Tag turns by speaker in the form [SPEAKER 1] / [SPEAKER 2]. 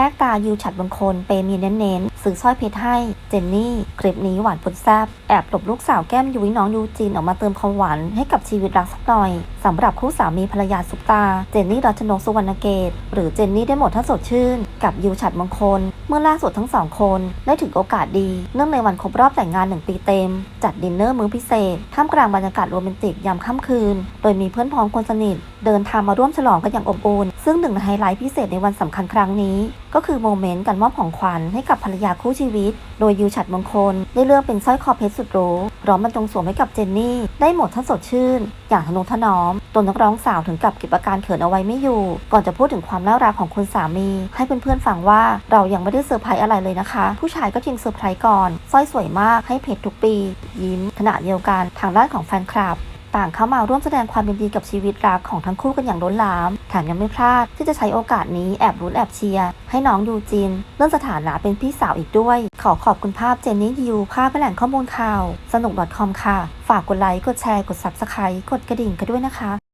[SPEAKER 1] รกตายูฉัดบางคนเปมีเน้นๆซื้อสร้อยเพชรให้เจนนี่ คลิปนี้หวานปนแซบแอบหลบลูกสาวแก้มยุ้ยน้องยูจินออกมาเติมความหวานให้กับชีวิตรักสักหน่อยสำหรับคู่สามีภรรยาสุปตา เจนนี่รัชนกสุวรรณเกต หรือเจนนี่ได้หมดถ้าสดชื่น กับยูฉัดมงคล เมื่อล่าสุดทั้งสองคน ได้ถือโอกาสดี เนื่องในวันครบรอบแต่งงานหนึ่งปีเต็ม จัดดินเนอร์มื้อพิเศษ ท่ามกลางบรรยากาศโรแมนติกยามค่ำคืน โดยมีเพื่อนพ้องคนสนิท เดินทางมาร่วมฉลองกันอย่างอบอุ่นซึ่งหนึ่งในไฮไลท์พิเศษในวันสำคัญครั้งนี้ ก็คือโมเมนต์การมอบของขวัญให้กับภรรยาคู่ชีวิต โดยยูฉัดมงคล ได้เลือกเป็นสร้อยคอเพชรสุดหรูพร้อมบรรจงสวมให้กับเจนนี่ได้หมดทั้งสดชื่น อย่างทนุถนอมตัวนักร้องสาวถึงกับเก็บอาการเขินเอาไว้ไม่อยู่ ก่อนจะพูดถึงความน่ารักของคุณสามี ให้เพื่อนๆฟังว่าเรายังไม่ได้เซอร์ไพรส์อะไรเลยนะคะ ผู้ชายก็จริงเซอร์ไพรส์ก่อนสร้อยสวยมากให้เพชรทุกปี ยิ้มขณะเดียวกันทางด้านของแฟนคลับ ต่างเข้ามาร่วมแสดงความยินดีกับชีวิตรักของทั้งคู่กันอย่างล้นหลามแถมยังไม่พลาดที่จะใช้โอกาสนี้แอบรุ้นแอบเชียร์ให้น้องยูจินเลื่อนสถานะเป็นพี่สาวอีกด้วย ขอขอบคุณภาพเจนนี่ยูภาพแหล่งข้อมูลข่าว สนุก .com ค่ะ ฝากกดไลค์กดแชร์กด subscribe กดกระดิ่งกันด้วยนะคะ